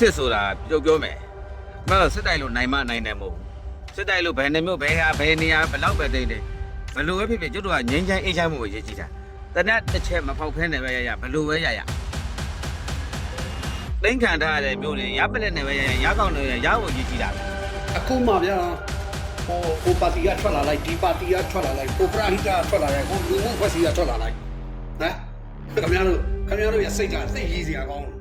စစ်ဆိုတာပြုတ်ပြောမယ်မဟုတ်စစ်တိုက်လို့နိုင်မနိုင်တယ်မဟုတ်ဘူးစစ်တိုက်လို့ဘယ်နှမျိုးဘယ်ဟာဘယ်နေရာဘယ်လောက်ပဲတိတ်တယ်ဘလို့ပဲဖြစ်ဖြစ်ကျွတ်တို့ကငြိမ်းချမ်းအေးချမ်းမှုကိုရည်ကြည်တာတနက်တစ်ချက်မဖောက်ဖဲနဲ့ပဲရရဘလို့ပဲရရသိန်းခံထားရတဲ့မျိုးတွေရပလက်နဲ့ပဲရရရကောင်းတယ်ရဖို့ရည်ကြည်တာပဲအခုမှဗျာဟိုဟိုပါတီကထွက်လာလိုက်ဒီပါတီကထွက်လာလိုက်ဟိုပရာဟိတထွက်လာလိုက်ဟိုလူမှုဖွဲ့စည်းကထွက်လာလိုက်ဟမ်ခင်ဗျားတို့ခင်ဗျားတို့ရဲ့စိတ်ကသိရေးစရာကောင်း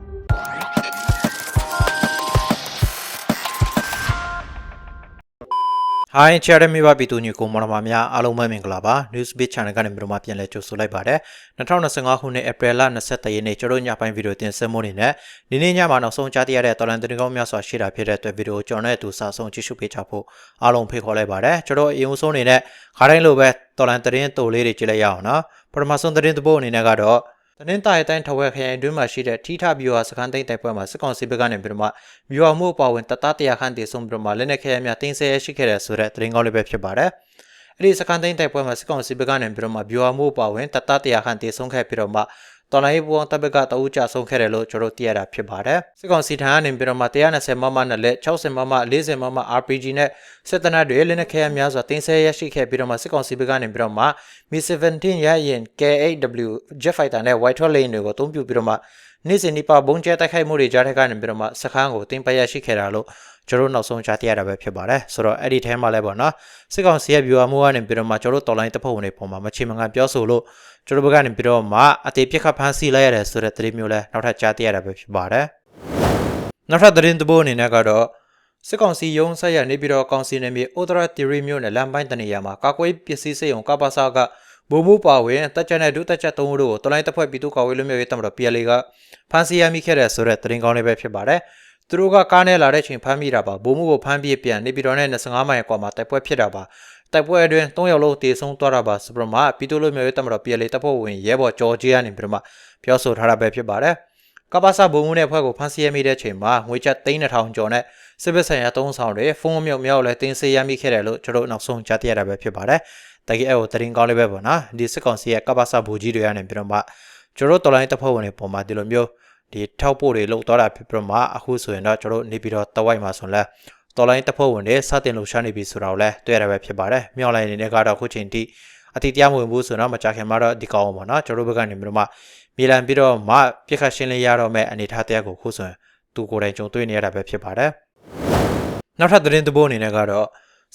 တယ်ဟိုင်းချာရမီဘာပီတူညကိုမော်ရမများအားလုံးပဲမင်္ဂလာပါ News Beat Channel ကနေပြီးတော့မှပြန်လည်ကြိုဆိုလိုက်ပါတယ်2025ခုနှစ်ဧပြီလ23ရက်နေ့ကျွန်တော်ညပိုင်းဗီဒီယိုတင်ဆက်မှုနေနဲ့ဒီနေ့ညမှာနောက်ဆုံးကြားသိရတဲ့တော်လန်တင်ကောင်းများစွာရှိတာဖြစ်တဲ့အတွက်ဗီဒီယိုကျွန်တော်နဲ့အတူစာဆုံးကြည့်ရှုပေးကြဖို့အားလုံးဖိတ်ခေါ်လိုက်ပါတယ်ကျွန်တော်အရင်ဆုံးအနေနဲ့ခါတိုင်းလိုပဲတော်လန်တင်တိုလေးတွေကြည့်လိုက်ရအောင်နော်ပထမဆုံးတင်တပုတ်အနေနဲ့ကတော့ တနင်္သာရီတိုင်းထဝက်ခရိုင်အတွင်းမှာရှိတဲ့ထိထဗျူဟာစခန်းသိမ်းတိုက်ပွဲမှာစစ်ကောင်စီဘက်ကနေပြီးတော့မှဗျူဟာမှုအပါဝင်တသားတရာခန့်တည်ဆုံးပြီးတော့မှလက်နက်ခဲယမ်းများတင်းဆဲရရှိခဲ့တဲ့ဆိုတဲ့သတင်းကောင်းလေးပဲဖြစ်ပါတယ်။အဲ့ဒီစခန်းသိမ်းတိုက်ပွဲမှာစစ်ကောင်စီဘက်ကနေပြီးတော့မှဗျူဟာမှုအပါဝင်တသားတရာခန့်တည်ဆုံးခဲ့ပြီးတော့မှ တော်လိုင်းဘူအောင်တပ်ဘက်ကတအူးကြဆုံးခဲ့တယ်လို့ကျွန်တော်သိရတာဖြစ်ပါတယ်။စစ်ကောင်စီထံကနေပြီးတော့မှ120မမနဲ့လက်60မမ40မမ RPG နဲ့စစ်တနတ်တွေလက်နက်ခဲယမ်းများစွာတင်းဆဲရရှိခဲ့ပြီးတော့မှစစ်ကောင်စီဘက်ကနေပြီးတော့မှ Mi-17 ရရင် K8W Jet Fighter နဲ့ White Hot Lane တွေကိုအသုံးပြုပြီးတော့မှနေ့စဉ်ဒီပါဘုံကျဲတိုက်ခိုက်မှုတွေကြားထက်ကနေပြီးတော့မှစခန်းကိုတင်ပရရှိခဲ့တာလို့ ကျွန်တော်နောက်ဆုံးကြားသိရတာပဲဖြစ်ပါတယ်ဆိုတော့အဲ့ဒီထဲမှာလည်းပေါ့နော်စစ်ကောင်စီရဲ့ viewer မှုကနေပြီးတော့မှကျွန်တော်တို့တော်လိုင်းတပ်ဖွဲ့ဝင်တွေပုံမှာမချေမငံပြောဆိုလို့ကျွန်တော်ဘက်ကနေပြီးတော့မှအသေးပြစ်ခတ်ဖမ်းဆီးလိုက်ရတယ်ဆိုတဲ့သတင်းမျိုးလဲနောက်ထပ်ကြားသိရတာပဲဖြစ်ပါတယ်နောက်ထပ်သတင်းတစ်ပုဒ်အနေနဲ့ကတော့စစ်ကောင်စီရုံးဆက်ရနေပြီးတော့ကောင်စီနယ်မြေဩဒရာတီရီမျိုးနဲ့လမ်းပိုင်းတနေရာမှာကာကွယ်ပစ္စည်းစိတ်ုံကပ္ပစာကဘုံမှုပါဝင်တက်ချက်နဲ့ဒုတက်ချက်သုံးဦးတို့ကိုတလိုင်းတပ်ဖွဲ့ပြည်သူ့ကာကွယ်လူမျိုးရေးတပ်မတော် PLA ကဖမ်းဆီးရမိခဲ့တဲ့ဆိုတဲ့သတင်းကောင်းလေးပဲဖြစ်ပါတယ်။ သူတို့ကကားနဲ့လာတဲ့ချိန်ဖမ်းမိတာပါဘုံမှုကိုဖမ်းပြီးပြန်နေပြီးတော့နဲ့25မိုင်ကွာမှာတိုက်ပွဲဖြစ်တာပါ။တိုက်ပွဲအတွင်း3ယောက်လုံးတေဆုံးသွားတာပါဆိုပြီးတော့မှပြည်သူ့လူမျိုးရေးတပ်မတော် PLA တပ်ဖွဲ့ဝင်ရဲဘော်ကျော်ကြီးကနေပြီးတော့မှပြောဆိုထားတာပဲဖြစ်ပါတယ်။ကပ္ပစာဘုံမှုနဲ့ဖွဲ့ကိုဖမ်းဆီးရမိတဲ့ချိန်မှာငွေကျပ်3000ကျော်နဲ့စစ်ဘက်ဆိုင်ရာသုံးဆောင်တွေဖုန်းအမြုပ်မြောက်လဲတင်းစေးရမိခဲ့တယ်လို့ကျွန်တော်နောက်ဆုံးကြားသိရတာပဲဖြစ်ပါတယ်။တကယ်အဲ့ကိုတရင်ကောင်းလေးပဲပေါ့နော်။ဒီစစ်ကောင်စီရဲ့ကပ္ပစာဘူကြီးတွေကနေပြီးတော့မှကျွန်တော်တော်လိုင်းတပ်ဖွဲ့ဝင်တွေပုံမှာဒီလိုမျိုး ဒီထောက်ပို့တွေလောက်သွားတာဖြစ်ပြီးတော့မှအခုဆိုရင်တော့ကျွန်တော်နေပြီးတော့တဝိုက်မှာဆိုလဲတော်လိုင်းတပ်ဖွဲ့ဝင်တွေစတင်လှူရှားနေပြီဆိုတော့လဲတွေ့ရတာပဲဖြစ်ပါတယ်။မြောက်လိုင်းအနေနဲ့ကတော့အခုချိန်ထိအတိတရားမဝင်ဘူးဆိုတော့မကြခင်မှာတော့ဒီကောင်းပါတော့ကျွန်တော်ဘက်ကနေပြီးတော့မှမြေလံပြီးတော့မှပြစ်ခတ်ရှင်းလင်းရတော့မဲ့အနေထားတရားကိုခုဆိုရင်သူကိုယ်တိုင်ကြုံတွေ့နေရတာပဲဖြစ်ပါတယ်။နောက်ထပ်သတင်းသဘောအနေနဲ့ကတော့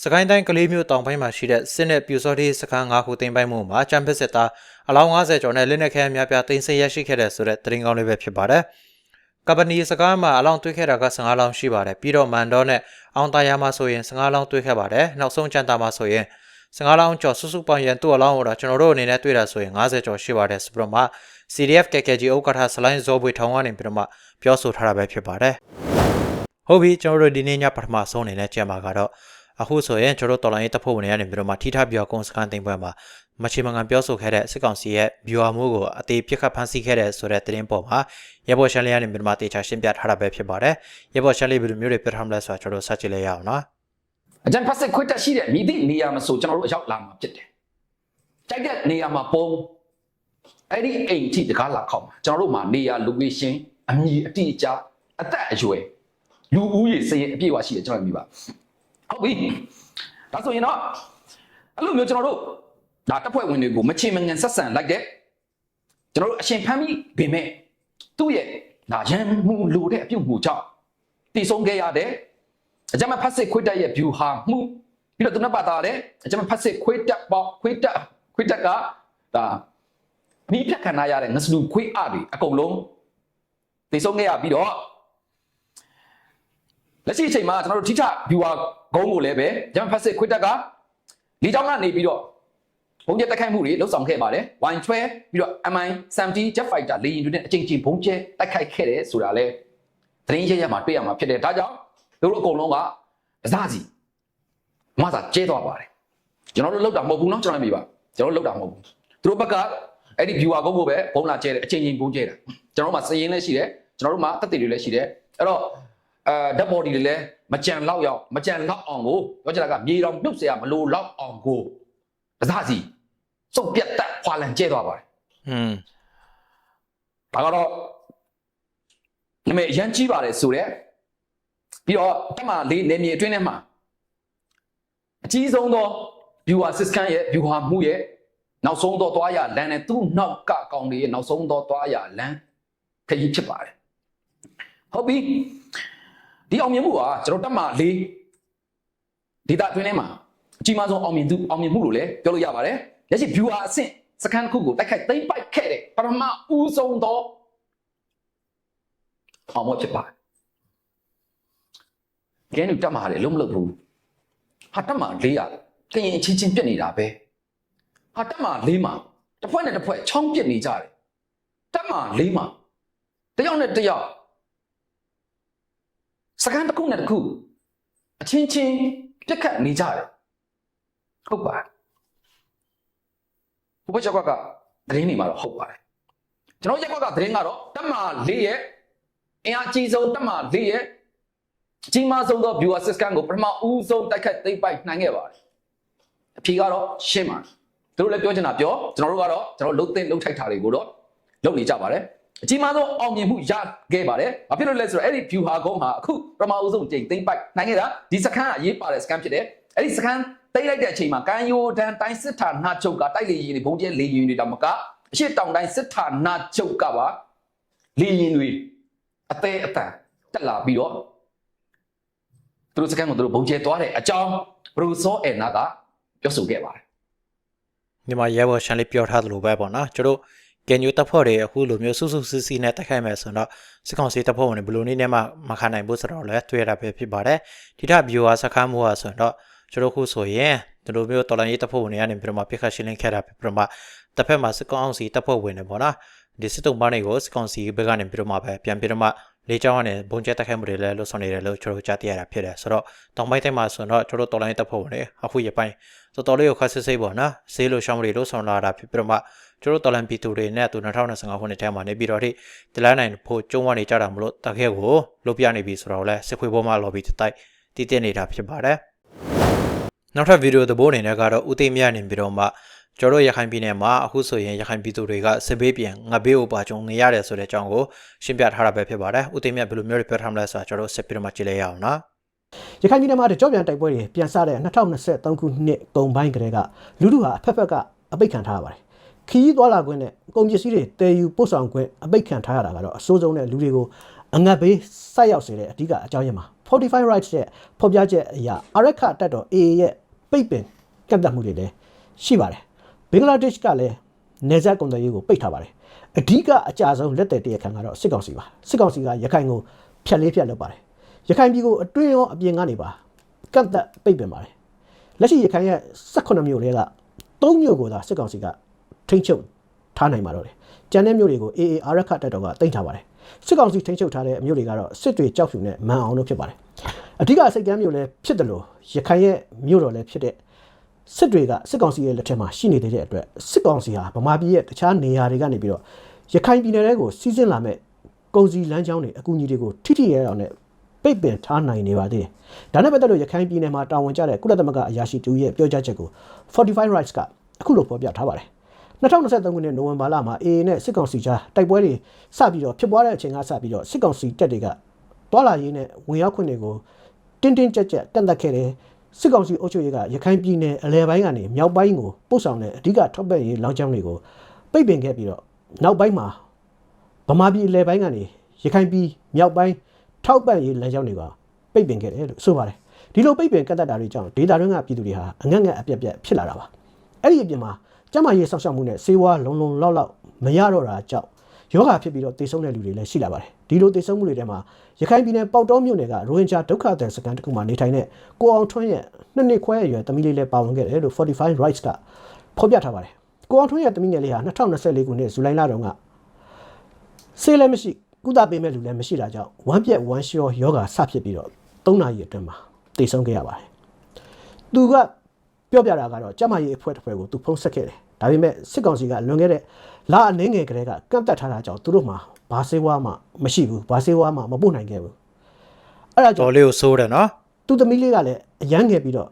စကိုင်းတိုင်းကလေးမျိုးတောင်ပိုင်းမှာရှိတဲ့စစ်နဲ့ပြူစောတိစခန်း၅ခုတင်ပိုင်းမှုမှာချမ်ပစ်စစ်သားအလောင်း90ကျော်နဲ့လက်နက်ခဲအများပြားတင်ဆက်ရရှိခဲ့တဲ့ဆိုတဲ့သတင်းကောင်းလေးပဲဖြစ်ပါတယ်။ကပနီစကားမှာအလောင်းတွေ့ခဲ့တာက15လောင်းရှိပါတယ်။ပြီးတော့မန်ဒေါနဲ့အောင်တာယာမှာဆိုရင်15လောင်းတွေ့ခဲ့ပါတယ်။နောက်ဆုံးချန်တာမှာဆိုရင်15လောင်းကျော်စုစုပေါင်းရန်သူ့အလောင်းကိုတော့ကျွန်တော်တို့အနေနဲ့တွေ့တာဆိုရင်90ကျော်ရှိပါတယ်ဆိုပြီးတော့မှ CDF KKG ဥက္ကဋ္ဌစလိုင်းဇော်ဘွေထောင်ကနေပြီးတော့မှပြောဆိုထားတာပဲဖြစ်ပါတယ်။ဟုတ်ပြီကျွန်တော်တို့ဒီနေ့ညပထမဆုံးအနေနဲ့ကြံပါကတော့ အခုဆိုရင်ကျွန်တော်တို့တော်လိုင်းရေးတပ်ဖွဲ့ဝင်တွေကနေပြီးတော့မှထိထပြောကုန်းစကန်တင်ပွဲမှာမချေမငံပြောဆိုခဲ့တဲ့စစ်ကောင်စီရဲ့ဗျူဟာမှုကိုအသေးပြစ်ခတ်ဖမ်းဆီးခဲ့တဲ့ဆိုတဲ့သတင်းပေါ်မှာရဲဘော်ရှန်လေးကနေပြီးတော့မှတေချာရှင်းပြထားတာပဲဖြစ်ပါတယ်ရဲဘော်ရှန်လေးဘယ်လိုမျိုးတွေပြထားမလဲဆိုတာကျွန်တော်တို့စကြည့်လိုက်ရအောင်နော်အကြံဖတ်စစ်ခွတ်တက်ရှိတဲ့မိသည့်နေရာမှာဆိုကျွန်တော်တို့အရောက်လာမှာဖြစ်တယ်။ကြိုက်တဲ့နေရာမှာပုံအဲ့ဒီအိမ်ထိတကားလာခောက်မှာကျွန်တော်တို့မှာနေရာ location အမည်အတိအကျအသက်အရွယ်လူဦးရေစရင်အပြည့်အဝရှိတယ်ကျွန်တော်မြင်ပါ ဟုတ်ပြီဒါဆိုရင်တော့အဲ့လိုမျိုးကျွန်တော်တို့ဒါတပ်ဖွဲ့ဝင်တွေကိုမချေမငံဆက်ဆံလိုက်တဲ့ကျွန်တော်တို့အရှင်ဖမ်းပြီးပင်မဲ့သူ့ရဲ့ဒါရန်မှုလိုတဲ့အပြုတ်မှုကြောင့်တည်ဆုံးခဲ့ရတဲ့အကြမ်းဖက်စစ်ခွေးတက်ရဲ့ view ဟာမှုပြီးတော့သူနဲ့ပါတာတဲ့အကြမ်းဖက်စစ်ခွေးတက်ပေါ့ခွေးတက်ခွေးတက်ကဒါမိဖြတ်ခံရတဲ့ငစလူခွေးအတွေအကုန်လုံးသိဆုံးခဲ့ရပြီးတော့လက်ရှိအချိန်မှာကျွန်တော်တို့ထိထ viewer ဂုံးကိုလည်းပဲအကြမ်းဖက်စစ်ခွေးတက်ကလီတောင်းကနေပြီးတော့ဘုံကျဲတက်ခိုက်မှုတွေလှုပ်ဆောင်ခဲ့ပါတယ်ဝိုင်ချွဲပြီးတော့ MI 70 Jet Fighter လေယာဉ်တွေနဲ့အကြိမ်ကြိမ်ဘုံကျဲတိုက်ခိုက်ခဲ့တယ်ဆိုတာလဲသတင်းရရမှာတွေ့ရမှာဖြစ်တယ်ဒါကြောင့်တို့အကုန်လုံးက အစစီမဆာကျဲသွားပါတယ်ကျွန်တော်တို့လောက်တာမဟုတ်ဘူးเนาะကျွန်တော်လည်းပြပါကျွန်တော်တို့လောက်တာမဟုတ်ဘူးသူတို့ဘက်ကအဲ့ဒီ viewer ကုန်းကိုပဲဘုံလာကျဲတယ်အချိန်ချင်းဘုံကျဲတာကျွန်တော်တို့မှာစည်ရင်လည်းရှိတယ်ကျွန်တော်တို့မှာတက်တည်တွေလည်းရှိတယ်အဲ့တော့ အဲဓာတ် body တွေလည်းမကြံလောက်ရောက်မကြံလောက်အောင်ကိုပြောချင်တာကမြေတော်ပြုတ်เสียမလို့လောက်အောင်ကိုအစစီစုပ်ပြတ်တက်ခွာလန်ကျဲသွားပါတယ် อืม ဒါကတော့နမေအရန်ကြီးပါတယ်ဆိုတော့ ပြီးတော့တက်မလေးနေမြေအတွင်းထဲမှာအကြီးဆုံးသော viewer system ရဲ့ viewer မှုရဲ့နောက်ဆုံးသောသွားရလမ်းနဲ့သူ့နောက်ကကောင်တွေရဲ့နောက်ဆုံးသောသွားရလမ်းခရီးဖြစ်ပါတယ်ဟုတ်ပြီ ဒီအောင်မြင်မှုကကျွန်တော်တက်မလေးဒေတာအတွင်းထဲမှာအကြီးမားဆုံးအောင်မြင်သူအောင်မြင်မှုလို့လည်းပြောလို့ရပါတယ်လက်ရှိ viewer အဆင့်စကန်တစ်ခုကိုတိုက်ခိုက်သိမ့်ပိုက်ခဲ့တဲ့ပထမဦးဆုံးသောအောင်မဖြစ်ပါတယ်ကဲနုတက်မှာလေလုံးမလုပ်ဘူးဟာတက်မှာလေးရကရင်အချင်းချင်းပြက်နေတာပဲဟာတက်မှာလေးမှာတစ်ဖွဲ့နဲ့တစ်ဖွဲ့ချောင်းပြက်နေကြတယ်တက်မှာလေးမှာတယောက်နဲ့တယောက် စကန်တစ်ခုနဲ့တစ်ခုအချင်းချင်းပြက်ခတ်နေကြတယ်ဟုတ်ပါဘုရားကျောက်ကသတင်းနေမှာတော့ဟုတ်ပါတယ်ကျွန်တော်ရက်ကွက်ကသတင်းကတော့တက်မှာလေးရဲ့အင်အားကြီးဆုံးတက်မှာလေးရဲ့အကြီးမားဆုံးသော viewer system ကိုပထမဦးဆုံးတိုက်ခတ်သိမ့်ပိုက်နိုင်ခဲ့ပါတယ်အဖြေကတော့ရှင်းပါတယ်သူတို့လည်းပြောချင်တာပြောကျွန်တော်တို့ကတော့ကျွန်တော်လှုပ်သိမ့်လှုပ်ထိုက်တာတွေကိုတော့လုပ်နေကြပါတယ် အကြီးမားဆုံးအောင်မြင်မှုရခဲ့ပါတယ်။ဘာဖြစ်လို့လဲဆိုတော့အဲ့ဒီ view ဟာကုန်းဟာအခုပထမဦးဆုံးချိန်သိမ့်ပိုက်နိုင်ခဲ့တာဒီစကန်ကအရေးပါတဲ့ scan ဖြစ်တယ်။အဲ့ဒီစကန်တိတ်လိုက်တဲ့အချိန်မှာကန်ယိုဒန်တိုင်းစစ်ဌာနချုပ်ကတိုက်လေရင်တွေဘုံကျဲလေရင်တွေတောင်မကအရှိတောင်တိုင်းစစ်ဌာနချုပ်ကပါလေရင်တွေအသေးအတန်တက်လာပြီးတော့သူတို့စကန်ကိုသူတို့ဘုံကျဲသွားတဲ့အကြောင်းဘရူဆောအဲနာကပြောဆိုခဲ့ပါတယ်ဒီမှာရဲဘော်ရှန်လေးပြောထားသလိုပဲပေါ့နော်ကျွန်တော် ကင်ယူတပ်ဖွဲ့တွေအခုလိုမျိုးစုစုစည်းစည်းနဲ့တိုက်ခိုက်မယ်ဆိုတော့စစ်ကောင်စီတပ်ဖွဲ့ဝင်တွေဘယ်လိုနည်းနဲ့မှမခံနိုင်ဘူးဆိုတော့လည်းတွေ့ရတာပဲဖြစ်ပါတယ်ဒီထက် viewer စကားမှုဟာဆိုတော့ကျွန်တော်ခုဆိုရင်ဒီလိုမျိုးတော်လိုင်းရေးတပ်ဖွဲ့ဝင်တွေကနေပြီးတော့မှပြခတ်ရှင်းလင်းခဲ့တာပြီးတော့မှတစ်ဖက်မှာစစ်ကောင်စီတပ်ဖွဲ့ဝင်တွေပေါ့နော်ဒီစစ်တုံးပန်းတွေကိုစစ်ကောင်စီဘက်ကနေပြီးတော့မှပဲပြန်ပြီးတော့မှလေကြောင်းကနေဘုံကျဲတိုက်ခိုက်မှုတွေလည်းလှုပ်ဆောင်နေတယ်လို့ကျွန်တော်ကြားသိရတာဖြစ်တယ်ဆိုတော့တောင်ပိုင်းတိုင်းမှာဆိုတော့ကျွန်တော်တော်လိုင်းတပ်ဖွဲ့ဝင်တွေအခုရပိုင်းတော်တော်လေးကိုခက်ဆစ်စိတ်ပေါ့နော်ဈေးလိုရှောင်းတွေလှုပ်ဆောင်လာတာဖြစ်ပြီးတော့မှ ကျွန်တော်တော်လန်ပီတူတွေနဲ့သူ2025ခုနှစ်ထဲမှာနေပြီးတော့ဒီတလန်းနိုင်ဖို့ကျုံးဝနေကြတာမလို့တခဲကိုလုတ်ပြနေပြီဆိုတော့လဲစစ်ခွေးပေါ်မှာ lobby တိုက်တည်တည်နေတာဖြစ်ပါတယ်နောက်ထပ်ဗီဒီယိုသဘောအနေနဲ့ကတော့ဦးသိမ်းမြနေပြီးတော့မှကျွန်တော်ရခိုင်ပြည်နယ်မှာအခုဆိုရင်ရခိုင်ပြည်သူတွေကစစ်ဘေးပြန်ငဘေးဥပါကြုံနေရတယ်ဆိုတဲ့အကြောင်းကိုရှင်းပြထားတာပဲဖြစ်ပါတယ်ဦးသိမ်းမြဘယ်လိုမျိုးတွေပြောထားမလဲဆိုတာကျွန်တော်ဆက်ပြီးတော့မှကြည့်လိုက်ရအောင်နော်ရခိုင်ပြည်နယ်မှာတကြော့ပြန်တိုက်ပွဲတွေပြန်ဆတဲ့2023ခုနှစ်ကုန်ပိုင်းကတည်းကလူလူဟာအဖက်ဖက်ကအပိတ်ခံထားရပါတယ်။ ခီးသွားလာခွင့်နဲ့ကုန်ပစ္စည်းတွေတည်ယူပို့ဆောင်ခွင့်အပိတ်ခံထားရတာကတော့အဆိုးဆုံးတဲ့လူတွေကိုအငတ်ဘေးဆိုက်ရောက်စေတဲ့အဓိကအကြောင်းရင်းပါ45 rights ရဲ့ဖော်ပြချက်အရအရက်ခတက်တော် AA ရဲ့ပိတ်ပင်ကန့်သတ်မှုတွေလည်းရှိပါတယ်။ဘင်္ဂလားဒေ့ရှ်ကလည်းနေဆက်ကုန်သွယ်ရေးကိုပိတ်ထားပါတယ်။အဓိကအကြဆုံးလက်သည်တရားခံကတော့စစ်ကောင်စီပါ။စစ်ကောင်စီကရခိုင်ကိုဖြတ်လေးဖြတ်လုပ်ပါတယ်။ရခိုင်ပြည်ကိုအတွင်းရောအပြင်ကနေပါကန့်သက်ပိတ်ပင်ပါတယ်လက်ရှိရခိုင်ရဲ့18မြို့တွေက3မြို့ကိုသာစစ်ကောင်စီက ထိန်းချုပ်ထားနိုင်ပါတော့တယ်ကျန်တဲ့မြို့တွေကို AA အာရခတပ်တော်ကတင်ထားပါတယ်စစ်ကောင်စီထိန်းချုပ်ထားတဲ့မြို့တွေကတော့စစ်တွေကြောက်ဖြူနဲ့မန်အောင်တို့ဖြစ်ပါတယ်အဓိကစိတ်ကမ်းမြို့လည်းဖြစ်တယ်လို့ရခိုင်ရဲ့မြို့တော်လည်းဖြစ်တဲ့စစ်တွေကစစ်ကောင်စီရဲ့လက်ထက်မှာရှိနေသေးတဲ့အတွက်စစ်ကောင်စီဟာဗမာပြည်ရဲ့တခြားနေရာတွေကနေပြီးတော့ရခိုင်ပြည်နယ်တွေကိုစီးဆင်းလာမဲ့ကုန်စည်လမ်းကြောင်းတွေအကူအညီတွေကိုထိထိရဲအောင်နဲ့ပိတ်ပင်ထားနိုင်နေပါသေးတယ်။ဒါနဲ့ပတ်သက်လို့ရခိုင်ပြည်နယ်မှာတာဝန်ကျတဲ့ကုလသမဂ္ဂအရာရှိတူရဲ့ပြောကြားချက်ကို45 rights ကအခုလိုဖော်ပြထားပါတယ်။ 2023ခုနှစ်နိုဝင်ဘာလမှာ AA နဲ့စစ်ကောင်စီကြားတိုက်ပွဲတွေစပြီးတော့ဖြစ်ပွားတဲ့အချိန်ကစပြီးတော့စစ်ကောင်စီတပ်တွေကတွာလာရေးနဲ့ဝင်ရောက်ခွင့်တွေကိုတင်းတင်းကြပ်ကြပ်ကန့်သတ်ခဲ့တယ်။စစ်ကောင်စီအုပ်ချုပ်ရေးကရခိုင်ပြည်နယ်အလဲပိုင်းကနေမြောက်ပိုင်းကိုပို့ဆောင်တဲ့အဓိကထောက်ပံ့ရေးလမ်းကြောင်းတွေကိုပိတ်ပင်ခဲ့ပြီးတော့နောက်ပိုင်းမှာဗမာပြည်အလဲပိုင်းကနေရခိုင်ပြည်မြောက်ပိုင်းထောက်ပံ့ရေးလမ်းကြောင်းတွေကပိတ်ပင်ခဲ့တယ်လို့ဆိုပါတယ်ဒီလိုပိတ်ပင်ကန့်တတ်တာတွေကြောင့်ဒေတာတွင်းကပြည်သူတွေဟာအငတ်ငတ်အပြက်ပြက်ဖြစ်လာတာပါအဲ့ဒီအပြင်မှာ ကျန်းမာရေးစောင့်ရှောက်မှုနဲ့စေဝါလုံလုံလောက်လောက်မရတော့တာကြောင့်ယောဂဖြစ်ပြီးတော့တေဆုံးတဲ့လူတွေလည်းရှိလာပါတယ်ဒီလိုတေဆုံးမှုတွေထဲမှာရခိုင်ပြည်နယ်ပေါက်တော်မြို့နယ်ကရိုဟင်ဂျာဒုက္ခသည်စခန်းတစ်ခုမှာနေထိုင်တဲ့ကိုအောင်ထွန်းရဲ့နှစ်နှစ်ခွဲအရွယ်သမီးလေးလည်းပါဝင်ခဲ့တယ်လို့45 rights ကဖော်ပြထားပါတယ်ကိုအောင်ထွန်းရဲ့သမီးငယ်လေးဟာ2024ခုနှစ်ဇူလိုင်လတုန်းကဆေးလည်းမရှိကုသပေးမဲ့လူလည်းမရှိတာကြောင့်ဝမ်းပြက်ဝမ်းလျှောယောဂါဆဖြစ်ပြီးတော့၃နာရီအတွင်းမှာတည်ဆုံးခဲ့ရပါတယ်။သူက ပြောပြတာကတော့ကျမကြီးအဖွဲတစ်ဖွဲကိုသူဖုံးဆက်ခဲ့တယ်။ဒါပေမဲ့စစ်ကောင်စီကလွန်ခဲ့တဲ့လအနှင်းငယ်ကလေးကကန့်တက်ထားတာကြောင့်သူတို့မှာဘာဆေးဝါးမှမရှိဘူးဘာဆေးဝါးမှမပို့နိုင်ခဲ့ဘူး။အဲ့ဒါကြောင့်တော်လေးကိုစိုးတယ်နော်သူသမီးလေးကလည်းအရန်ငယ်ပြီးတော့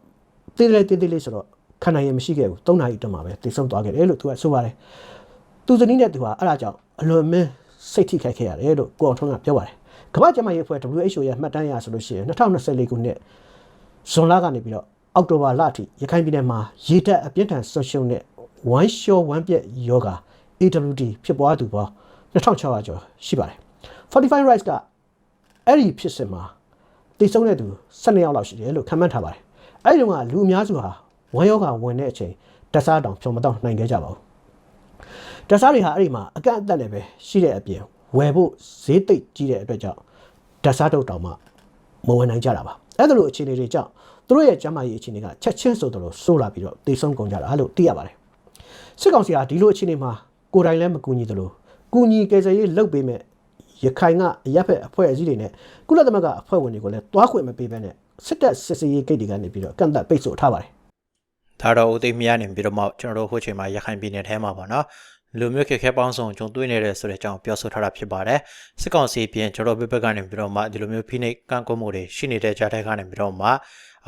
တေးလေးတေးသေးလေးဆိုတော့ခံနိုင်ရမရှိခဲ့ဘူး၃နာရီအတွင်းမှာပဲတည်ဆုံးသွားခဲ့တယ်လို့သူကဆိုပါတယ်။သူဇနီးနဲ့သူဟာအဲ့ဒါကြောင့်အလွန်မင်းစိတ်ထိခိုက်ခဲ့ရတယ်လို့ကိုအောင်ထွန်းကပြောပါတယ်ကကမ္ဘာ့ကျန်းမာရေးအဖွဲ့ WHO ရဲ့မှတ်တမ်းအရဆိုလို့ရှိရင်2024ခုနှစ်ဇွန်လကနေပြီးတော့ အောက်တိုဘာလအထိရခိုင်ပြည်နယ်မှာရေတက်အပြင်းထန်ဆွရှုံတဲ့ဝမ်းလျှောဝမ်းပြက်ယောဂါ AWD ဖြစ်ပွားသူပေါင်း2600ကျော်ရှိပါတယ်45 rights ကအဲ့ဒီဖြစ်စဉ်မှာတည်ဆုံးတဲ့သူ12ယောက်လောက်ရှိတယ်လို့ခန့်မှန်းထားပါတယ်အဲ့ဒီတော့ကလူအများစုဟာဝမ်းယောဂါဝင်တဲ့အချိန်တက်စားတောင်ဖြုံမတော့နိုင်ခဲ့ကြပါဘူးတက်စားတွေဟာအဲ့ဒီမှာအကန့်အသတ်နဲ့ပဲရှိတဲ့အပြင်ဝယ်ဖို့ဈေးသိပ်ကြီးတဲ့အတွက်ကြောင့်တက်စားတုတ်တောင်မှမဝင်နိုင်ကြတာပါအဲ့ဒါလိုအခြေအနေတွေကြောင့် သူတို့ရဲ့ကျန်းမာရေးအခြေအနေကချက်ချင်းဆိုသလိုဆိုးလာပြီးတော့တည်ဆုံးကုန်ကြတာလို့သိရပါတယ်စစ်ကောင်စီဟာဒီလိုအခြေအနေမှာကိုယ်တိုင်လည်းမကူညီသလိုကူညီကယ်ဆယ်ရေးလုပ်ပေးမဲ့ရခိုင်ကအရက်ဖက်အဖွဲ့အစည်းတွေနဲ့ကုလသမဂ္ဂအဖွဲ့ဝင်တွေကိုလည်းတွားခွင့်မပေးဘဲနဲ့စစ်တပ်စစ်စေးရေးဂိတ်တွေကနေပြီးတော့ကန့်သက်ပိတ်ဆို့ထားပါတယ်ဒါတော့ဦးသိမ်းမြနေပြီးတော့မှကျွန်တော်တို့ဟိုချိန်မှာရခိုင်ပြည်နယ်ထဲမှာပေါ့နော်လူမျိုးခက်ခဲပေါင်းစုံကြုံတွေ့နေတဲ့ဆိုတဲ့အကြောင်းပြောဆိုထားတာဖြစ်ပါတယ်စစ်ကောင်စီပြင်ကျွန်တော်တို့ဘက်ကနေပြီးတော့မှဒီလိုမျိုးဖိနှိပ်ကန့်ကွက်မှုတွေရှိနေတဲ့ကြားထဲကနေပြီးတော့မှ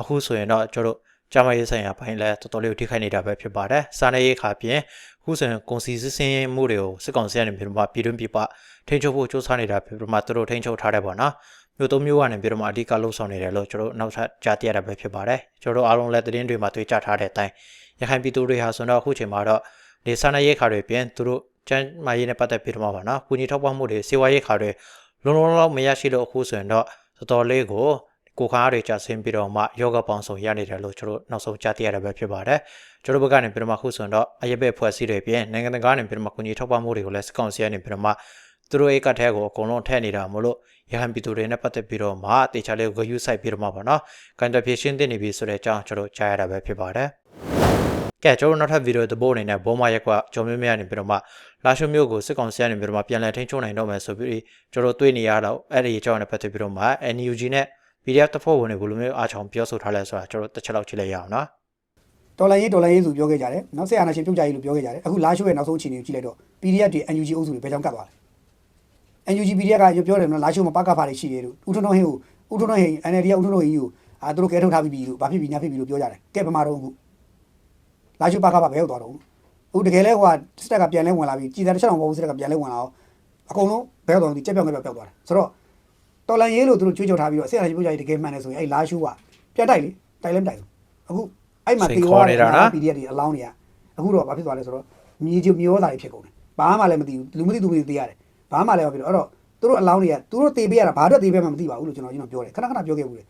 အခုဆိုရင်တော့ကျွန်တော်တို့ကြာမရေးဆိုင်ရာဘိုင်းလဲတော်တော်လေးထိခိုက်နေတာပဲဖြစ်ပါတယ်စားနေရေးခါပြင်အခုဆိုရင်ကုန်စည်စစ်စင်းမှုတွေကိုစစ်ကောင်စီကနေပြီးတော့မှပြည်တွင်းပြည်ပထိန်းချုပ်ဖို့စ조사နေတာဖြစ်ပြီးတော့မှသူတို့ထိန်းချုပ်ထားတယ်ပေါ့နော်မျိုးသုံးမျိုးကနေပြီးတော့မှအဓိကလှုပ်ဆောင်နေတယ်လို့ကျွန်တော်တို့နောက်ထပ်ကြားသိရတာပဲဖြစ်ပါတယ်ကျွန်တော်တို့အားလုံးလည်းသတင်းတွေမှာတွေ့ကြထားတဲ့အတိုင်းရခိုင်ပြည်သူတွေဟာဆိုတော့အခုချိန်မှာတော့ဒီစားနပ်ရိက္ခာတွေပြင်သူတို့ကျန်းမာရေးနဲ့ပတ်သက်ပြီးတော့မှပါနော်။ကုညီထောက်ပံ့မှုတွေစေဝါရိက္ခာတွေလုံးလုံးလုံးမရရှိလို့အခုဆိုရင်တော့တော်တော်လေးကို ကိုခါတွေကြာဆင်းပြီးတော့မှယောဂပေါင်းစုံရနေတယ်လို့ကျွန်တော်နောက်ဆုံးကြားသိရတာပဲဖြစ်ပါတယ်။ကျွန်တော်ဘက်ကနေပြီးတော့မှအခုဆိုရင်တော့အရက်ဘက်ဖွဲ့စည်းတွေပြင်နိုင်ငံတကာကနေပြီးတော့မှကုညီထောက်ပံ့မှုတွေကိုလည်းစကောင်စီကနေပြီးတော့မှသူတို့အိတ်ကထဲကိုအကုန်လုံးထည့်နေတာမလို့ရဟန်းပြည်သူတွေနဲ့ပတ်သက်ပြီးတော့မှတေချာလေးကိုဂရုစိုက်ပြီးတော့မှပါနော်။ကန်တဖြည့်ရှင်းတင်နေပြီဆိုတဲ့အကြောင်းကျွန်တော်ကြားရတာပဲဖြစ်ပါတယ်။ကဲကျွန်တော်နောက်ထပ်ဗီဒီယိုတစ်ပုတ်အနေနဲ့ဘောမရက်ကွာဂျုံမြမြနေပြီးတော့မှလာရှုမျိုးကိုစစ်ကောင်စီကနေပြီးတော့မှပြန်လည်ထိန်းချုပ်နိုင်တော့မယ်ဆိုပြီးကျွန်တော်တွေ့နေရတော့အဲ့ဒီအကြောင်းနဲ့ပတ်သက်ပြီးတော့မှ NUG နဲ့ PDF တပ်ဖွဲ့ဝင်တွေဘယ်လိုမျိုးအားချောင်ပြောဆိုထားလဲဆိုတာကျွန်တော်တစ်ချက်လောက်ကြည့်လိုက်ရအောင်နော်ဒေါ်လာရေးဒေါ်လာရေးဆိုပြောခဲ့ကြတယ်နောက်ဆက်အာနာရှင်ပြုတ်ကြရေးလို့ပြောခဲ့ကြတယ်အခုလာရှိုးရဲ့နောက်ဆုံးအခြေအနေကိုကြည့်လိုက်တော့ PDF တွေ NUG အုပ်စုတွေဘယ်ကြောင့်ကတ်သွားလဲ NUG PDF ကပြောတယ်နော်လာရှိုးမှာပကဖာတွေရှိတယ်လို့ဦးထွန်းထွန်းဟင်းကိုဦးထွန်းထွန်းဟင်း NLD ကဦးထွန်းထွန်းဟင်းကိုအာသူတို့ကဲထုတ်ထားပြီးပြီလို့ဘာဖြစ်ပြီညာဖြစ်ပြီလို့ပြောကြတယ်ကဲပမာတော့အခုလာရှိုးပကဖာဘယ်ရောက်သွားတော့အခုတကယ်လဲဟိုကစတက်ကပြန်လဲဝင်လာပြီကြည်တယ်တစ်ချက်တော့မဟုတ်ဘူးစတက်ကပြန်လဲဝင်လာအောင်အကုန်လုံးဘယ်ရောက်သွားလဲကြက်ပြောင်းကြက်ပြောင်းပျောက်သွားတယ်ဆိုတော့ တော်လန်ရေးလို့သူတို့ကြွေးကြော်ထားပြီးတော့ဆက်အာနာရှင်ပြုတ်ကြရေးတကယ်မှန်တယ်ဆိုရင်အဲ့လာရှိုးကပြတ်တိုက်လေတိုက်လဲမတိုက်ဘူးအခုအဲ့မှာတေဝါ PDF တွေအလောင်းတွေကအခုတော့ဘာဖြစ်သွားလဲဆိုတော့မြေကြီးမြေဩသားတွေဖြစ်ကုန်တယ်ဘာမှလည်းမသိဘူးလူမသိသူမသိသိရတယ်ဘာမှလည်းမဖြစ်တော့အဲ့တော့သူတို့အလောင်းတွေကသူတို့တေးပေးရတာဘာအတွက်တေးပေးမှမသိပါဘူးလို့ကျွန်တော်ကျွန်တော်ပြောတယ်ခဏခဏပြောခဲ့ဘူးလေ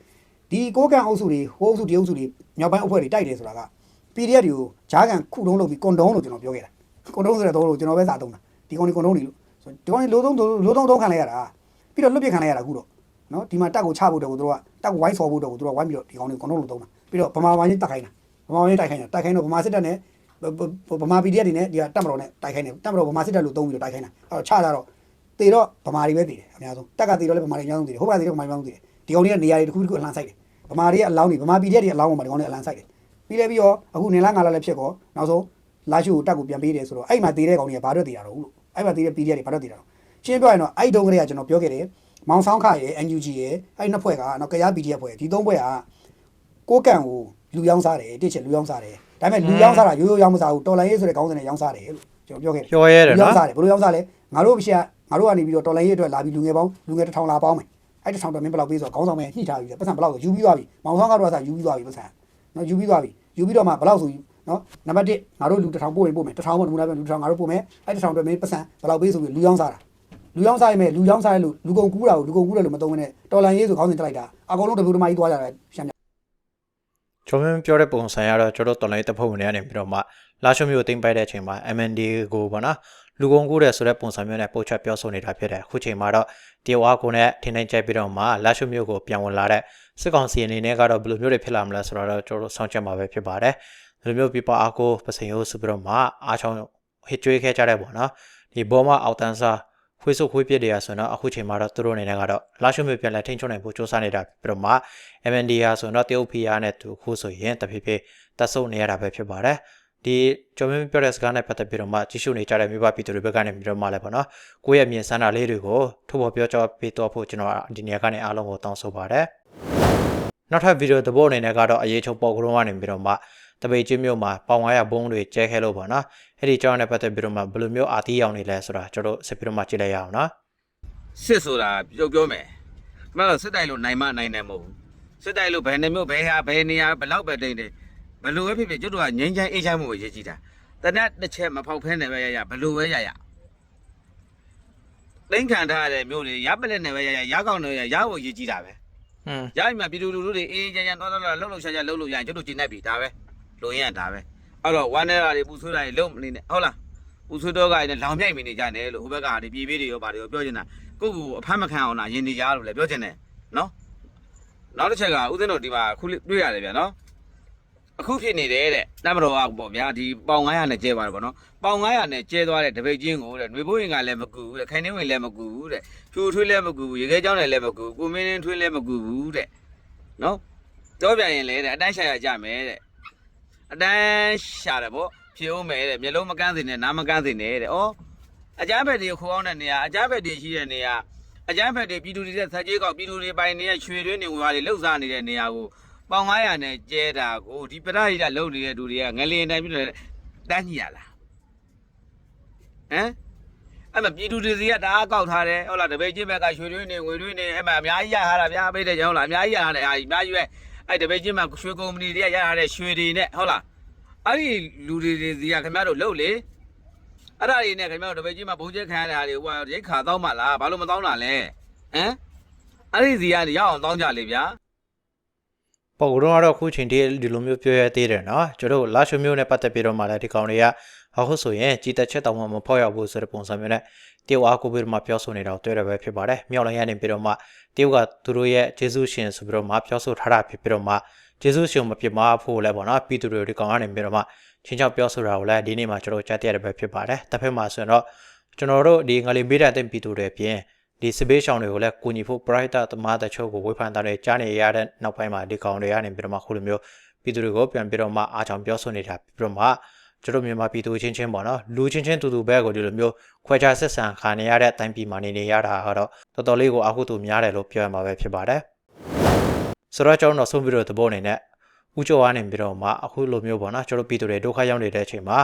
ဒီကိုကန်အုပ်စုတွေဟိုအုပ်စုဒီအုပ်စုတွေမြောက်ပိုင်းအဖွဲ့တွေတိုက်တယ်ဆိုတာက PDF တွေကိုဂျားကန်ခုတုံးလုပ်ပြီးကွန်တုံးလို့ကျွန်တော်ပြောခဲ့တာကွန်တုံးဆိုတဲ့တော့လို့ကျွန်တော်ပဲစာသုံးတာဒီကောင်တွေကွန်တုံးတွေလို့ဆိုဒီကောင်တွေလိုသုံးလိုသုံးသုံးခံလိုက်ရတာ ပြီးတော့လွတ်ပြစ်ခံလိုက်ရတာအခုတော့နော်ဒီမှာတက်ကိုချဖို့တော့သူတို့ကတက်ကိုဝိုင်းဆော်ဖို့တော့သူတို့ကဝိုင်းပြီးတော့ဒီကောင်တွေကွန်တုံးလို့သုံးတာပြီးတော့ဗမာဝိုင်းတက်ခိုင်းတာဗမာဝိုင်းတိုက်ခိုင်းတာတိုက်ခိုင်းတော့ဗမာစစ်တပ်နဲ့ဗမာ PDF တွေနဲ့ဒီကတက်မတော်နဲ့တိုက်ခိုင်းတယ်တက်မတော်ဗမာစစ်တပ်လို့သုံးပြီးတော့တိုက်ခိုင်းတာအဲ့တော့ချတာတော့တေတော့ဗမာတွေပဲတည်တယ်အများဆုံးတက်ကတေတော့လည်းဗမာတွေအများဆုံးတည်တယ်ဟိုဘက်တေတော့ဗမာတွေအများဆုံးတည်တယ်ဒီကောင်တွေကနေရာတွေတစ်ခုတစ်ခုအလံဆိုင်တယ်ဗမာတွေကအလောင်းတွေဗမာ PDF တွေအလောင်းပေါ်မှာဒီကောင်တွေအလံဆိုင်တယ်ပြီးလဲပြီးတော့အခုနေလားငါလားလည်းဖြစ်ကောနောက်ဆုံးလာရှုကိုတက်ကိုပြန်ပေးတယ်ဆိုတော့အဲ့မှာတေတဲ့ကောင်တွေကဘာအတွက်တည်တာတော့လို့အဲ့မှာတေတဲ့ PDF တွေဘာအတွက်တည်တာတော့ ရှင်းပြောရင်တော့အဲ့တုန်းကလေးကကျွန်တော်ပြောခဲ့တယ်မောင်ဆောင်ခရဲ့ NUG ရဲ့အဲ့နှစ်ဖွဲ့ကနော်ကရား PDF ဖွဲ့ဒီသုံးဖွဲ့ကကိုကန့်ကိုလူယောင်းစားတယ်တစ်ချက်လူယောင်းစားတယ်ဒါပေမဲ့လူယောင်းစားတာရိုးရိုးယောင်းမစားဘူးတော်လိုင်းရေးဆိုတဲ့ခေါင်းစဉ်နဲ့ယောင်းစားတယ်လို့ကျွန်တော်ပြောခဲ့တယ်ပြောရဲတယ်လူယောနော်င်းစားတယ်ဘယ်လိုယောင်းစားလဲငါတို့မရှိငါတို့ကနေပြီးတော့တော်လိုင်းရေးအတွက်လာပြီးလူငယ်ပေါင်းလူငယ်တစ်ထောင်လာပေါင်းမယ်အဲ့တစ်ထောင်တော့မင်းဘယ်လောက်ပေးဆိုတော့ခေါင်းဆောင်မဲညှိထားပြီးတယ်ပတ်စံဘယ်လောက်ဆိုယူပြီးသွားပြီမောင်ဆောင်ကတော့ဆိုယူပြီးသွားပြီပတ်စံနော်ယူပြီးသွားပြီယူပြီးတော့မှဘယ်လောက်ဆိုနော်နံပါတ်1ငါတို့လူတစ်ထောင်ပို့ရင်ပို့မယ်တစ်ထောင်ပေါ့နမူနာပြလူတစ်ထောင်ငါတို့ပို့မယ်အဲ့တစ်ထောင်တော့မင်းပတ်စံဘယ်လောက်ပေးဆိုပြီးလူယောင်းစားတာ လူယောင်းစားရမယ်လူယောင်းစားရလို့လူကုန်ကူးတာကိုလူကုန်ကူးတယ်လို့မသုံးဘဲနဲ့တော်လန်ရေးဆိုခေါင်းစဉ်တက်လိုက်တာအကုန်လုံးတပူတမကြီးသွားကြတယ်ရှမ်းကျွန်တော်ပြောတဲ့ပုံစံကတော့ကျွန်တော်တော်လိုင်းတပ်ဖွဲ့ဝင်တွေကနေပြီးတော့မှလာရှုမျိုးသိမ့်ပိုက်တဲ့အချိန်မှာ MND ကိုပေါ့နော်လူကုန်ကူးတဲ့ဆိုတဲ့ပုံစံမျိုးနဲ့ပို့ချက်ပြောဆိုနေတာဖြစ်တယ်အခုချိန်မှာတော့တရုတ်အားကိုနဲ့ထင်းထင်းကြိုက်ပြီးတော့မှလာရှုမျိုးကိုပြန်ဝင်လာတဲ့စစ်ကောင်စီအနေနဲ့ကတော့ဘယ်လိုမျိုးတွေဖြစ်လာမလဲဆိုတော့ကျွန်တော်တို့စောင့်ကြည့်မှာပဲဖြစ်ပါတယ်ဒီလိုမျိုးပြပအားကိုပစိန်ရိုးဆိုပြီးတော့မှအားချောင်းဟစ်ကြွေးခဲ့ကြတဲ့ပေါ့နော်ဒီဘောမအောက်တန်းစား ခွေးစုခွေးပြစ်တွေကဆိုတော့အခုချိန်မှာတော့သူတို့အနေနဲ့ကတော့လာရှုမျိုးပြန်လဲထိန်းချုပ်နိုင်ဖို့စ조사နေတာပြီးတော့မှ MND ဟာဆိုတော့တရုတ်ဖီယာနဲ့သူခုဆိုရင်တဖြည်းဖြည်းတက်ဆုပ်နေရတာပဲဖြစ်ပါတယ်ဒီကျော်မင်းပြောတဲ့စကားနဲ့ပတ်သက်ပြီးတော့မှကြီးစုနေကြတဲ့မိဘပြည်သူတွေဘက်ကနေပြီးတော့မှလည်းပေါ့နော်ကိုယ့်ရဲ့မြင်ဆန္ဒလေးတွေကိုထုတ်ဖော်ပြောကြားပေးတော့ဖို့ကျွန်တော်ဒီနေရာကနေအားလုံးကိုတောင်းဆိုပါတယ်နောက်ထပ်ဗီဒီယိုသဘောအနေနဲ့ကတော့အရေးချုပ်ပေါ်ကလုံးကနေပြီးတော့မှ တပိတ်ချင်းမျိုးမှာပေါင်900ဘုံတွေကျဲခဲလို့ပေါ့နော်အဲ့ဒီကြောင်းနဲ့ပတ်သက်ပြီးတော့မှဘယ်လိုမျိုးအာတီးရောင်နေလဲဆိုတာကျွန်တော်ဆက်ပြီးတော့မှကြည့်လိုက်ရအောင်နော်စစ်ဆိုတာပြောပြောမယ်မင်းတို့စစ်တိုက်လို့နိုင်မနိုင်တယ်မဟုတ်ဘူးစစ်တိုက်လို့ဘယ်နှမျိုးဘယ်ဟာဘယ်နေရာဘယ်လောက်ပဲတိတ်တယ်ဘလို့ပဲဖြစ်ဖြစ်ကျွတ်တို့ကငိမ့်ချမ်းအေးချမ်းမှုကိုရည်ကြည်တာတနက်တစ်ချက်မဖောက်ဖဲနဲ့ပဲရရဘလို့ပဲရရလိမ့်ခံထားရတဲ့မျိုးတွေရပလက်နဲ့ပဲရရရကောင်းနေရရဖို့ရည်ကြည်တာပဲอืมရပြီမှာပြည်သူလူထုတွေအေးချမ်းချမ်းသွားသွားလှုပ်လှုပ်ရှားရှားလှုပ်လို့ရရင်ကျွတ်တို့ကျင်နေပြီဒါပဲ လုံရင်ဒါပဲအဲ့တော့ဝမ်းနေတာတွေပူဆွေးတာတွေလုံးမနေနဲ့ဟုတ်လားပူဆွေးတော့ကလည်းလောင်မြိုက်မိနေကြတယ်လို့ဟိုဘက်ကဒီပြေးပြေးတွေရောဘာတွေရောပြောချင်တာကိုယ့်ကိုအဖမ်းမခံအောင်လားယင်နေကြလို့လည်းပြောချင်တယ်နော်နောက်တစ်ချက်ကဦးသိန်းတို့ဒီမှာခုတွေ့ရတယ်ဗျာနော်အခုဖြစ်နေတယ်တဲ့တမတော်ကပေါ့ဗျာဒီပေါင်900နဲ့ကျဲသွားတယ်ပေါ့နော်ပေါင်900နဲ့ကျဲသွားတဲ့တပိတ်ချင်းကိုတဲ့ຫນွေဘိုးရင်ကလည်းမကူဘူးတဲ့ခိုင်နှင်းဝင်လည်းမကူဘူးတဲ့ဖြူထွေးလည်းမကူဘူးရေခဲကြောင်းလည်းလည်းမကူဘူးကိုမင်းနှင်းထွေးလည်းမကူဘူးတဲ့နော်တော့ပြန်ရင်လည်းတဲ့အတိုင်းရှာရကြမယ်တဲ့ အတိုင်းရှာတယ်ဗောဖြေဦးမယ်တဲ့မျိုးလုံးမကန်းစင်နဲ့နားမကန်းစင်နဲ့တဲ့ဩအကြမ်းဖက်တွေခိုးအောင်တဲ့နေရာအကြမ်းဖက်တွေရှိတဲ့နေရာအကြမ်းဖက်တွေပြည်သူတွေတဲ့ဆက်ကြီးကောက်ပြည်သူတွေပိုင်နေတဲ့ရွှေတွင်းနေဝါတွေလှုပ်ရှားနေတဲ့နေရာကိုပေါင်900နဲ့ကျဲတာကိုဒီပရဟိတလှုပ်နေတဲ့လူတွေကငလျင်တိုင်းပြည်တွေတန်းကြီးရလားဟမ်အဲ့မှာပြည်သူတွေစီကတအားကောက်ထားတယ်ဟုတ်လားတပိတ်ချင်းဘက်ကရွှေတွင်းနေငွေတွင်းနေအဲ့မှာအများကြီးရထားတာဗျာပိတ်တဲ့ကြောင်ဟုတ်လားအများကြီးရထားတယ်အာကြီးအများကြီးပဲ အဲ့တပည့်ချင်းမှာရွှေကုမ္ပဏီတွေကရရတဲ့ရွှေတွေနဲ့ဟုတ်လားအဲ့ဒီလူတွေတွေစီကခင်ဗျားတို့လှုပ်လေအဲ့ဒါတွေနဲ့ခင်ဗျားတို့တပည့်ချင်းမှာဘုံကျဲခံရတဲ့ဟာတွေဟိုကရိတ်ခါတောင်းမှလားဘာလို့မတောင်းတာလဲဟမ်အဲ့ဒီစီကရအောင်တောင်းကြလေဗျာပုံကတော့အခုချိန်ထိဒီလိုမျိုးပြောရသေးတယ်နော်ကျွန်တော်လာရှုမျိုးနဲ့ပတ်သက်ပြီးတော့မှလည်းဒီကောင်တွေကဟုတ်ဆိုရင်ကြည်တက်ချက်တောင်မှမဖောက်ရဘူးဆိုတဲ့ပုံစံမျိုးနဲ့ တယောက်အားကိုပြီးတော့မှပြောဆိုနေတာကိုတွေ့ရပဲဖြစ်ပါတယ်မြောက်လိုင်းရနေပြီးတော့မှတယောက်ကသူတို့ရဲ့ဂျေဇုရှင်ဆိုပြီးတော့မှပြောဆိုထားတာဖြစ်ပြီးတော့မှဂျေဇုရှင်မပြစ်မှားဖို့လည်းပေါ့နော်ပြီးသူတွေဒီကောင်ကနေပြီးတော့မှချင်းချောက်ပြောဆိုတာကိုလည်းဒီနေ့မှာကျွန်တော်ကြားသိရတဲ့ပဲဖြစ်ပါတယ်တစ်ဖက်မှာဆိုရင်တော့ကျွန်တော်တို့ဒီငလီမေးတဲ့တင်ပြည်သူတွေအပြင်ဒီစပေးရှောင်းတွေကိုလည်းကူညီဖို့ bright သမားတချို့ကိုဝေဖန်တာတွေကြားနေရတဲ့နောက်ပိုင်းမှာဒီကောင်တွေကနေပြီးတော့မှခုလိုမျိုးပြည်သူတွေကိုပြန်ပြီးတော့မှအားချောင်ပြောဆိုနေတာပြီးတော့မှ ကျွန်တော်မြန်မာပြည်သူချင်းချင်းပေါ့နော်လူချင်းချင်းတူတူပဲကိုဒီလိုမျိုးခွဲခြားဆက်ဆံခံနေရတဲ့အတိုင်းပြည်မှာနေနေရတာကတော့တော်တော်လေးကိုအခုတူများတယ်လို့ပြောရမှာပဲဖြစ်ပါတယ်ဆိုတော့ကျွန်တော်နောက်ဆုံးဗီဒီယိုသဘောအနေနဲ့ဦးကျော်အားနေပြီးတော့မှအခုလိုမျိုးပေါ့နော်ကျွန်တော်ပြည်သူတွေဒုက္ခရောက်နေတဲ့အချိန်မှာ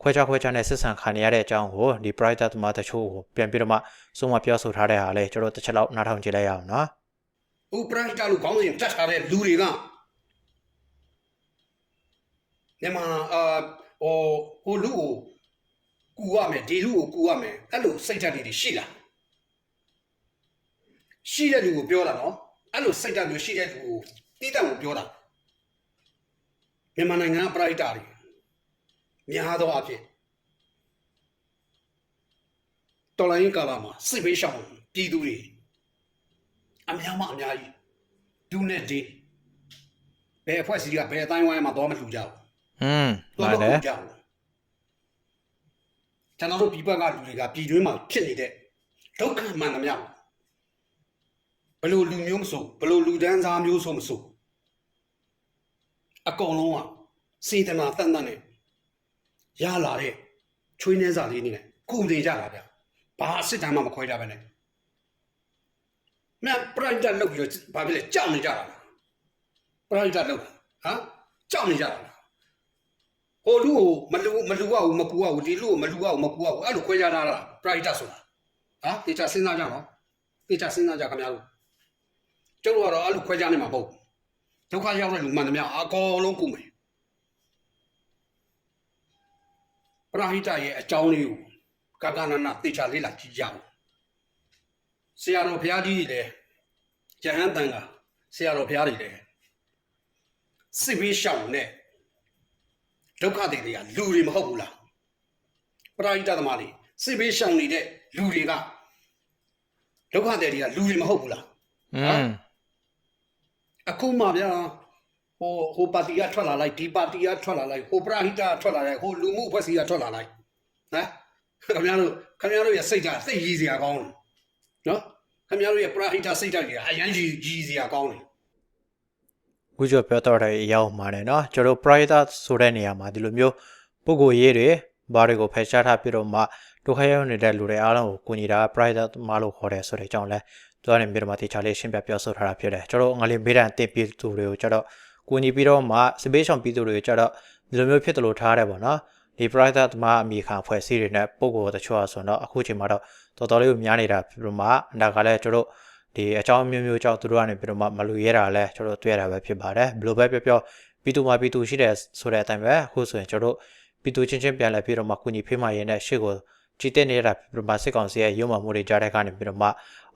ခွဲခြားခွဲခြားနဲ့ဆက်ဆံခံနေရတဲ့အကြောင်းကိုဒီ bright သမားတချို့ကိုပြန်ပြီးတော့မှစုံမပြောဆိုထားတဲ့ဟာလဲကျွန်တော်တစ်ချက်လောက်နားထောင်ကြည့်လိုက်ရအောင်နော်ဥပရဟိတလို့ခေါင်းစဉ်တက်ထားတဲ့လူတွေကမြန်မာအာ ဟိုဟိုလူကိုကူရမယ်ဒီလူကိုကူရမယ်အဲ့လိုစိတ်ဓာတ်တွေရှိလားရှိတဲ့လူကိုပြောတာနော်အဲ့လိုစိတ်ဓာတ်မျိုးရှိတဲ့လူကိုတိတက်ကိုပြောတာမြန်မာနိုင်ငံကပရိဒါတွေများသောအားဖြင့်တော်လိုင်းကာလာမှာစစ်ဘေးရှောင်ပြည်သူတွေအများမအများကြီးဒူနဲ့ဒီဘယ်အဖွဲ့အစည်းကဘယ်အတိုင်းဝိုင်းမှာတော့မလှူကြဘူး อืมတော့ဟုတ်မတယ်လှူကြဘူးကျွန်တော်တို့ပြည်ပကလူတွေကပြည်တွင်းမှာဖြစ်နေတဲ့ဒုက္ခမှန်သမျှဘယ်လိုလူမျိုးမဆိုဘယ်လိုလူဒန်းစားမျိုးဆိုမဆိုအကုန်လုံးကစေတနာတန်တန်နဲ့ရလာတဲ့ချွေးနှဲစာလေးနဲ့ကုနေကြတာဗျဘာအစ်စ်တမ်းမှမခွဲကြပဲနဲ့မြန်ပရိုက်တာလုပ်ပြီးတော့ဘာဖြစ်လဲကြောက်နေကြတာလားပရိုက်တာလုပ်တာဟမ်ကြောက်နေကြတာလား ဟိုလူကိုမလူမလူရဘူးမကူရဘူးဒီလူကိုမလူရဘူးမကူရဘူးအဲ့လိုခွဲကြတာလားပရိုက်တာဆိုတာဟာတေချာစဉ်းစားကြနော်တေချာစဉ်းစားကြခင်ဗျားတို့ကျုပ်တို့ကတော့အဲ့လိုခွဲကြနေမှာမဟုတ်ဘူးဒုက္ခရောက်တဲ့လူမှန်သမျှအကောင်လုံးကုမယ်ပရာဟိတရဲ့အကြောင်းလေးကိုကာကနနာတေချာလေးလာကြည့်ကြအောင်ဆရာတော်ဘုရားကြီးတွေလည်းယဟန်တန်ကဆရာတော်ဘုရားတွေလည်းစစ်ဘေးရှောင်နဲ့ ဒုက္ခတွေတွေကလူတွေမဟုတ်ဘူးလားပရာဟိတသမားတွေစစ်ဘေးရှောင်နေတဲ့လူတွေကဒုက္ခတွေတွေကလူတွေမဟုတ်ဘူးလားอืมအခုမှဗျာဟိုဟိုပါတီကထွက်လာလိုက်ဒီပါတီကထွက်လာလိုက်ဟိုပရာဟိတကထွက်လာလိုက်ဟိုလူမှုအဖွဲ့အစည်းကထွက်လာလိုက်ဟမ်ခင်ဗျားတို့ခင်ဗျားတို့ရဲ့စိတ်ဓာတ်သိရည်စရာကောင်းတယ်နော်ခင်ဗျားတို့ရဲ့ပရာဟိတစိတ်ဓာတ်တွေကအရန်ကြီးကြီးစရာကောင်းတယ် ခုကျော်ပြောတော့တဲ့အရာမှတယ်နော်ကျွန်တော် private ဆိုတဲ့နေရာမှာဒီလိုမျိုးပုဂ္ဂိုလ်ရေးတွေဘာတွေကိုဖယ်ရှားထားပြီးတော့မှဒုက္ခရောက်နေတဲ့လူတွေအားလုံးကိုကူညီတာ private မလို့ခေါ်တယ်ဆိုတဲ့အကြောင်းလဲသူကနေပြီးတော့မှတရားလေးရှင်းပြပြောဆိုထားတာဖြစ်တယ်ကျွန်တော်ငါလေးမေးတန်တင်ပြသူတွေကိုကျွန်တော်ကူညီပြီးတော့မှစပေးဆောင်ပြီးသူတွေကိုကျွန်တော်ဒီလိုမျိုးဖြစ်တယ်လို့ထားတယ်ပေါ့နော်ဒီ private သမားအမိခံဖွဲ့စည်းတွေနဲ့ပုံကိုတချို့ဆိုတော့အခုချိန်မှာတော့တော်တော်လေးကိုများနေတာပြီးတော့မှအနာကလည်းကျွန်တော် ဒီအကြောင်းမျိုးမျိုးကြောင့်သူတို့ကနေပြီးတော့မှမလူရဲတာလဲကျွန်တော်တို့တွေ့ရတာပဲဖြစ်ပါတယ်ဘယ်လိုပဲပြောပြောပြည်သူမှာပြည်သူရှိတယ်ဆိုတဲ့အတိုင်းပဲအခုဆိုရင်ကျွန်တော်တို့ပြည်သူချင်းချင်းပြန်လဲပြီးတော့မှကုညီဖေးမှရင်တဲ့ရှေ့ကိုကြည်တက်နေတာပြီးတော့မှစစ်ကောင်စီရဲ့ရုံမှမှုတွေကြားတဲ့ကနေပြီးတော့မှ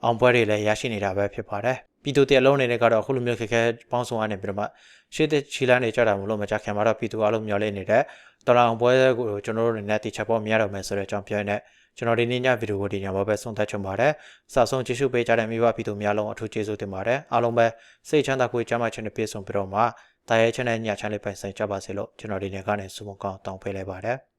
အောင်ပွဲတွေလည်းရရှိနေတာပဲဖြစ်ပါတယ်ပြည်သူတရလုံးအနေနဲ့ကတော့အခုလိုမျိုးခက်ခဲပေါင်းစုံကနေပြီးတော့မှရှေ့တဲ့ချီလန်းနေကြတာမလို့မကြခင်မှာတော့ပြည်သူအလုံးမျောလေးနေတဲ့တော်လောင်ပွဲကိုကျွန်တော်တို့အနေနဲ့တိချက်ပေါ်မြင်ရတော့မယ်ဆိုတဲ့အကြောင်းပြောနေ ကျွန်တော်ဒီနေ့ညဗီဒီယိုကိုဒီညမှာပဲဆုံးသက်ချင်ပါတယ်။စာဆုံးကြည့်ရှုပေးကြတဲ့မိဘပြည်သူများလုံးအထူးကျေးဇူးတင်ပါတယ်။အားလုံးပဲစိတ်ချမ်းသာကိုကြမ်းမှချင်တဲ့ပြေဆုံးပြီးတော့မှတာရဲချမ်းတဲ့ညချမ်းလေးပိုင်ဆိုင်ကြပါစေလို့ကျွန်တော်ဒီနေ့ကနေဆုမကောင်းတောင်းပေးလိုက်ပါတယ်။